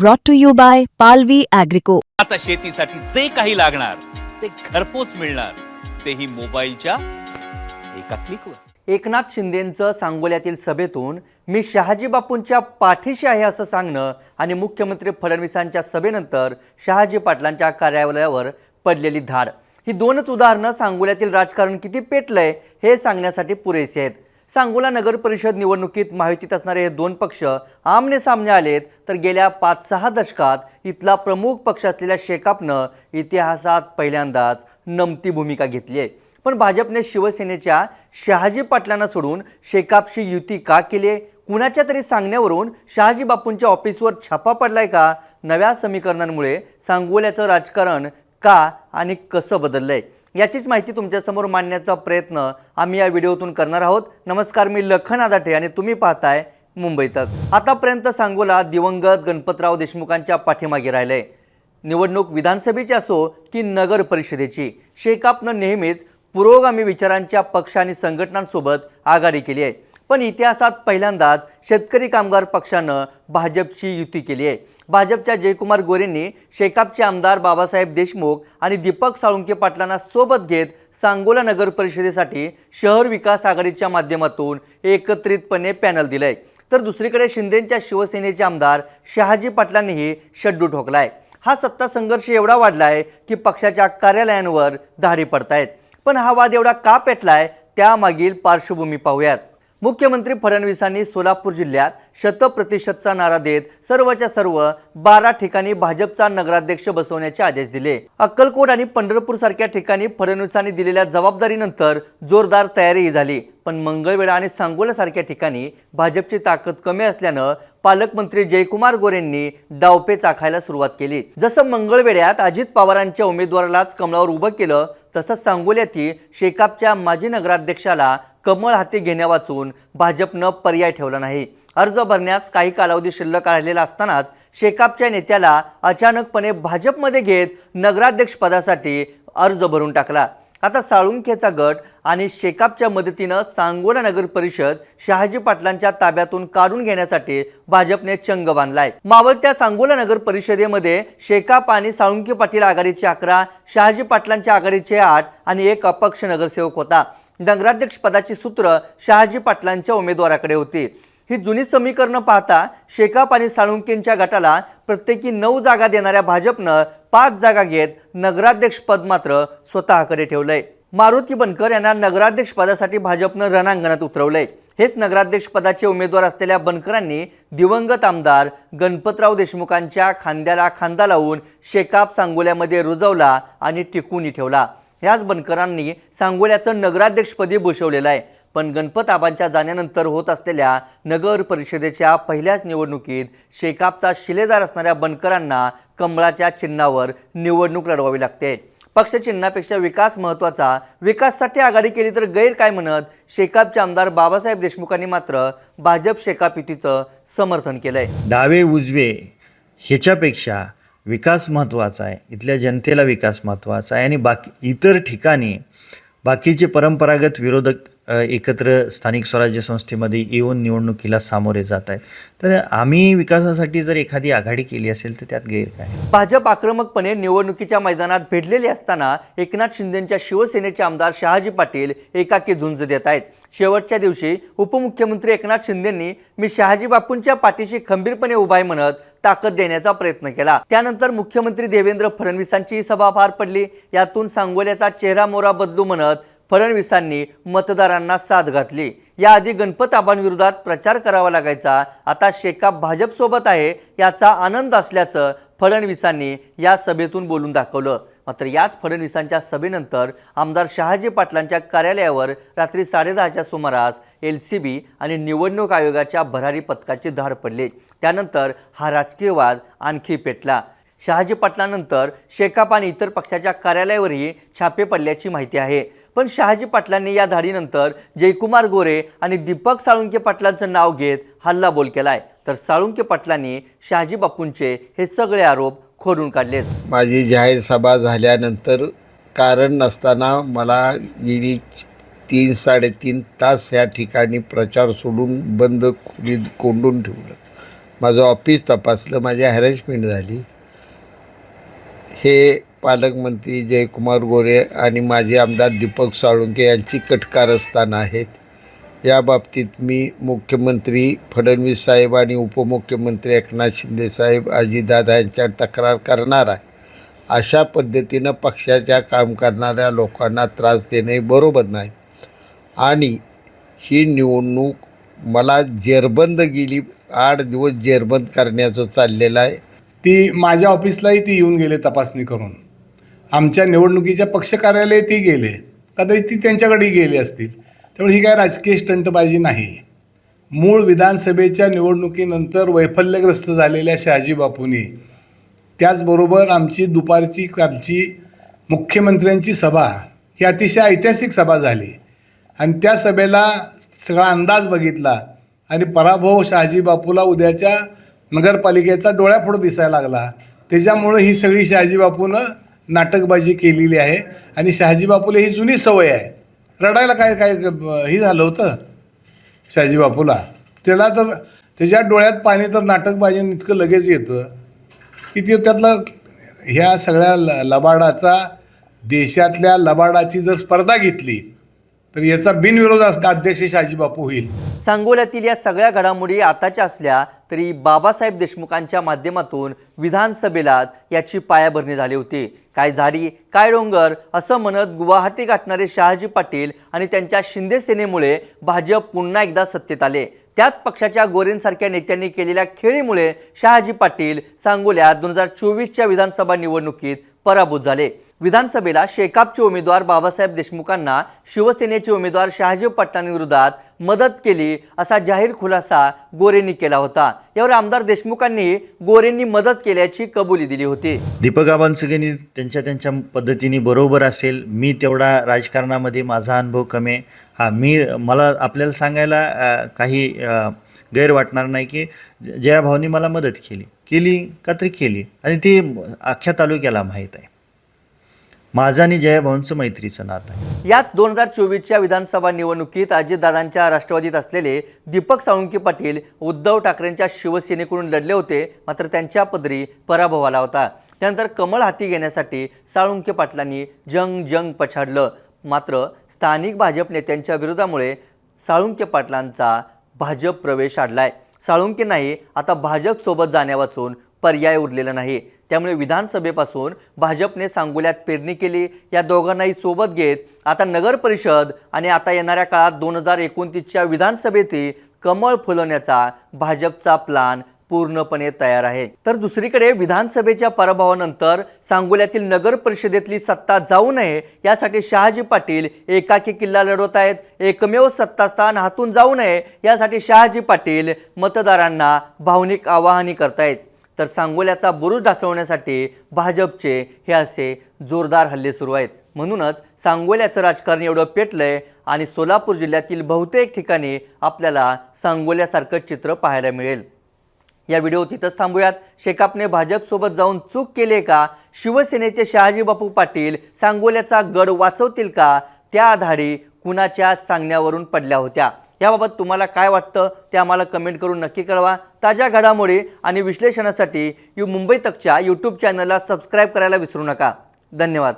brought to you by Palvi Agrico. आता शेतीसाठी जे काही लागणार ते घरपोच मिळणार. तेही मोबाईलच्या एका क्लिकवर एकनाथ शिंदेंचं सांगोल्यातील सभेतून मी शहाजी बापूंच्या पाठीशी आहे असं सांगणं आणि मुख्यमंत्री फडणवीसांच्या सभेनंतर शहाजी पाटलांच्या कार्यालयावर पडलेली धाड. ही दोनच उदाहरणं सांगोल्यातील राजकारण किती पेटलंय हे सांगण्यासाठी पुरेसे आहेत. सांगोला नगर परिषद निवडणुकीत माहितीत असणारे हे दोन पक्ष आमने सामने आलेत तर गेल्या पाच सहा दशकात इथला प्रमुख पक्ष असलेल्या शेकापनं इतिहासात पहिल्यांदाच नमती भूमिका घेतली आहे. पण भाजपने शिवसेनेच्या शहाजी पाटलांना सोडून शेकापशी युती का केली आहे? कुणाच्या तरी सांगण्यावरून शहाजी बापूंच्या ऑफिसवर छापा पडलाय का? नव्या समीकरणांमुळे सांगोल्याचं राजकारण का आणि कसं बदललंय? याचीच माहिती तुमच्यासमोर मांडण्याचा प्रयत्न आम्ही या व्हिडिओतून करणार आहोत. नमस्कार मी लखन आदाटे आणि तुम्ही पाहताय मुंबई तक. आतापर्यंत सांगोला दिवंगत गणपतराव देशमुखांच्या पाठीमागे राहिलंय. निवडणूक विधानसभेची असो की नगर परिषदेची शेकापनं नेहमीच पुरोगामी विचारांच्या पक्ष आणि संघटनांसोबत आघाडी केली आहे. पण इतिहासात पहिल्यांदाच शेतकरी कामगार पक्षानं भाजपची युती केली आहे. भाजपच्या जयकुमार गोरेंनी शेकापचे आमदार बाबासाहेब देशमुख आणि दीपक साळुंके पाटलांना सोबत घेत सांगोला नगर परिषदेसाठी शहर विकास आघाडीच्या माध्यमातून एकत्रितपणे पॅनल दिलंय. तर दुसरीकडे शिंदेंच्या शिवसेनेचे आमदार शहाजी पाटलांनीही शड्डू ठोकलाय. हा सत्ता संघर्ष एवढा वाढलाय की पक्षाच्या कार्यालयांवर धाडी पडतायत. पण हा वाद एवढा का पेटलाय त्यामागील पार्श्वभूमी पाहूयात. मुख्यमंत्री फडणवीसांनी सोलापूर जिल्ह्यात शतप्रतिशतचा नारा देत सर्वच्या सर्व बारा ठिकाणी भाजपचा नगराध्यक्ष बसवण्याचे आदेश दिले. अक्कलकोट आणि पंढरपूर सारख्या ठिकाणी फडणवीसांनी दिलेल्या जबाबदारीनंतर जोरदार तयारीही झाली. पण मंगळवेढा आणि सांगोला सारख्या ठिकाणी भाजपची ताकद कमी असल्यानं पालकमंत्री जयकुमार गोरेंनी डावपे चाखायला सुरुवात केली. जसं मंगळवेढ्यात अजित पवारांच्या उमेदवारालाच कमळावर उभं केलं तसंच सांगोल्यातील शेकापच्या माजी नगराध्यक्षाला कमळ हाती घेण्या वाचून भाजपनं पर्याय ठेवला नाही. अर्ज भरण्यास काही कालावधी शिल्लक राहिलेला असतानाच शेकापच्या नेत्याला अचानकपणे भाजपमध्ये घेत नगराध्यक्षपदासाठी अर्ज भरून टाकला. आता साळुंखेचा गट आणि शेकापच्या मदतीनं सांगोला नगर परिषद शहाजी पाटलांच्या ताब्यातून काढून घेण्यासाठी भाजपने चंग बांधलाय. मावळत्या सांगोला नगर परिषदेमध्ये शेकाप आणि साळुंके पाटील आघाडीचे अकरा शहाजी पाटलांच्या आघाडीचे आठ आणि एक अपक्ष नगरसेवक होता. नगराध्यक्ष पदाची सूत्र शहाजी पाटलांच्या उमेदवाराकडे होती. ही जुनी समीकरणं पाहता शेकाप आणि साळुंकेंच्या गटाला प्रत्येकी नऊ जागा देणाऱ्या भाजपनं पाच जागा घेत नगराध्यक्षपद मात्र स्वतःकडे ठेवलंय. मारुती बनकर यांना नगराध्यक्षपदासाठी भाजपनं रणांगणात उतरवलंय. हेच नगराध्यक्षपदाचे उमेदवार असलेल्या बनकरांनी दिवंगत आमदार गणपतराव देशमुखांच्या खांद्याला खांदा लावून शेकाप सांगोल्यामध्ये रुजवला आणि टिकूनही ठेवला. ह्याच बनकरांनी सांगोल्याचं नगराध्यक्षपदी भूषवलेलं आहे. पण गणपत आबांच्या जाण्यानंतर होत असलेल्या नगर परिषदेच्या पहिल्याच निवडणुकीत शेकापचा शिलेदार असणाऱ्या बनकरांना कमळाच्या चिन्हावर निवडणूक लढवावी लागते. पक्ष चिन्हापेक्षा विकास महत्त्वाचा. विकाससाठी आघाडी केली तर गैर काय म्हणत शेकापचे आमदार बाबासाहेब देशमुखांनी मात्र भाजप शेकाप युतीचं समर्थन केलंय. डावे उजवे ह्याच्यापेक्षा विकास महत्त्वाचा आहे. इथल्या जनतेला विकास महत्त्वाचा आहे आणि बाकी इतर ठिकाणी बाकीचे परंपरागत विरोधक एकत्र स्थानिक स्वराज्य संस्थेमध्ये येऊन निवडणुकीला सामोरे जात आहेत. तर आम्ही विकासासाठी जर एखादी आघाडी केली असेल तर त्यात गैर काय? भाजप आक्रमकपणे निवडणुकीच्या मैदानात भेटलेले असताना एकनाथ शिंदेच्या शिवसेनेचे आमदार शहाजी पाटील एकाकी झुंज देत आहेत. शेवटच्या दिवशी उपमुख्यमंत्री एकनाथ शिंदेंनी मी शहाजी बापूंच्या पाठीशी खंबीरपणे उभा आहे म्हणत ताकद देण्याचा प्रयत्न केला. त्यानंतर मुख्यमंत्री देवेंद्र फडणवीसांची सभा पार पडली. यातून सांगोल्याचा चेहरा मोरा बदलू म्हणत फडणवीसांनी मतदारांना साथ घातली. याआधी गणपत आबांविरोधात प्रचार करावा लागायचा. आता शेकाप भाजपसोबत आहे याचा आनंद असल्याचं फडणवीसांनी या सभेतून बोलून दाखवलं. मात्र याच फडणवीसांच्या सभेनंतर आमदार शहाजी पाटलांच्या कार्यालयावर रात्री साडेदहाच्या सुमारास एल सी बी आणि निवडणूक आयोगाच्या भरारी पथकाची धाड पडली. त्यानंतर हा राजकीय वाद आणखी पेटला. शहाजी पाटलानंतर शेकाप आणि इतर पक्षाच्या कार्यालयावरही छापे पडल्याची माहिती आहे. पण शहाजी पाटलांनी या धाडीनंतर जयकुमार गोरे आणि दीपक साळुंके पाटलांचं नाव घेत हल्लाबोल केलाय. तर साळुंके पाटलांनी शहाजी बापूंचे हे सगळे आरोप खोडून काढलेत. माझी जाहीर सभा झाल्यानंतर कारण नसताना मला गेली तीन साडेतीन तास या ठिकाणी प्रचार सोडून बंद खोलीत कोंडून ठेवलं. माझं ऑफिस तपासलं माझी हॅरेसमेंट झाली. हे पालकमंत्री जयकुमार गोरे आणि माजी आमदार दीपक साळुंके यांची कटकारस्थान आहेत. या बाबतीत मी मुख्यमंत्री फडणवीस साहेब आणि उपमुख्यमंत्री एकनाथ शिंदे साहेब अजितदादा यांच्यावर तक्रार करणार आहे. अशा पद्धतीनं पक्षाच्या काम करणाऱ्या लोकांना त्रास देणे बरोबर नाही. आणि ही निवडणूक मला जेरबंद गेली आठ दिवस जेरबंद करण्याचं चाललेलं आहे. ती माझ्या ऑफिसलाही ती येऊन गेले तपासणी करून. आमच्या निवडणुकीच्या पक्ष कार्यालय ती गेले. कदाचित ती त्यांच्याकडेही गेली असतील. त्यामुळे ही काय राजकीय स्टंटबाजी नाही. मूळ विधानसभेच्या निवडणुकीनंतर वैफल्यग्रस्त झालेल्या शहाजी बापूंनी त्याचबरोबर आमची दुपारची कालची मुख्यमंत्र्यांची सभा ही अतिशय ऐतिहासिक सभा झाली. आणि त्या सभेला सगळा अंदाज बघितला आणि पराभव शहाजी बापूला उद्याच्या नगरपालिकेचा डोळ्यापुढं दिसायला लागला. त्याच्यामुळं ही सगळी शहाजी बापूनं नाटकबाजी केलेली आहे आणि शहाजी बापूला ही जुनी सवय आहे. रडायला काय काय हे झालं होतं? शहाजी बापूला. त्याला तर त्याच्या डोळ्यात पाणी तर नाटकबाजी इतकं लगेच येतं की ते त्यातलं ह्या सगळ्या ल लबाडाचा देशातल्या लबाडाची जर स्पर्धा घेतली तर याचा बिनविरोध अध्यक्ष शहाजी बापू होईल. सांगोल्यातील या सगळ्या घडामोडी आताच्या असल्या तरी बाबासाहेब देशमुखांच्या माध्यमातून विधानसभेला याची पायाभरणी झाली होती. काय झाडी काय डोंगर असं म्हणत गुवाहाटी गाठणारे शहाजी पाटील आणि त्यांच्या शिंदे सेनेमुळे भाजप पुन्हा एकदा सत्तेत आले. त्याच पक्षाच्या गोरेंसारख्या नेत्यांनी केलेल्या खेळीमुळे शहाजी पाटील सांगोल्यात दोन हजार चोवीसच्या विधानसभा निवडणुकीत पराभूत झाले. विधानसभेला शेकापचे उमेदवार बाबासाहेब देशमुखांना शिवसेनेचे उमेदवार शहाजी पट्टणांविरोधात मदत केली असा जाहीर खुलासा गोरेंनी केला होता. यावर आमदार देशमुखांनी गोरेंनी मदत केल्याची कबुली दिली होती. दीपक आबांसगेंनी त्यांच्या त्यांच्या पद्धतीने बरोबर असेल. मी तेवढा राजकारणामध्ये माझा अनुभव कमी आहे. हा मी मला आपल्याला सांगायला काही गैर वाटणार नाही की ज- जयाभाऊनी मला मदत केली केली का तरी केली. आणि ती अख्ख्या तालुक्याला माहीत आहे. माझं आणि जयाभाऊंचं मैत्रीचं नातं आहे. याच दोन हजार चोवीसच्या विधानसभा निवडणुकीत अजितदादांच्या राष्ट्रवादीत असलेले दीपक साळुंके पाटील उद्धव ठाकरेंच्या शिवसेनेकडून लढले होते मात्र त्यांच्या पदरी पराभव आला होता. त्यानंतर कमळ हाती घेण्यासाठी साळुंके पाटलांनी जंग जंग पछाडलं. मात्र स्थानिक भाजप नेत्यांच्या विरोधामुळे साळुंके पाटलांचा भाजप प्रवेश आडलाय साळुंके नाही आता भाजपसोबत जाण्यावाचून पर्याय उरलेला नाही. त्यामुळे विधानसभेपासून भाजपने सांगोल्यात पेरणी केली. या दोघांनाही सोबत घेत आता नगर परिषद आणि आता येणाऱ्या काळात दोन हजार एकोणतीसच्या विधानसभेतही कमळ फुलवण्याचा भाजपचा प्लान पूर्णपणे तयार आहे. तर दुसरीकडे विधानसभेच्या पराभवानंतर सांगोल्यातील नगर परिषदेतली सत्ता जाऊ नये यासाठी शहाजी पाटील एकाकी किल्ला लढवत आहेत. एकमेव सत्तास्थान हातून जाऊ नये यासाठी शहाजी पाटील मतदारांना भावनिक आवाहनी करतायत. तर सांगोल्याचा बुरुज ढासवण्यासाठी भाजपचे हे असे जोरदार हल्ले सुरू आहेत. म्हणूनच सांगोल्याचं राजकारण एवढं पेटलंय आणि सोलापूर जिल्ह्यातील बहुतेक ठिकाणी आपल्याला सांगोल्यासारखं चित्र पाहायला मिळेल. या व्हिडिओ तिथंच थांबूयात. शेकापने भाजपसोबत जाऊन चूक केली आहे का? शिवसेनेचे शहाजी बापू पाटील सांगोल्याचा गड वाचवतील का? त्या आधारी कुणाच्या सांगण्यावरून पडल्या होत्या? याबाबत तुम्हाला काय वाटतं ते आम्हाला कमेंट करून नक्की कळवा. ताज्या घडामोडी आणि विश्लेषणासाठी यू मुंबई तकच्या यूट्यूब चॅनलला सबस्क्राईब करायला विसरू नका. धन्यवाद.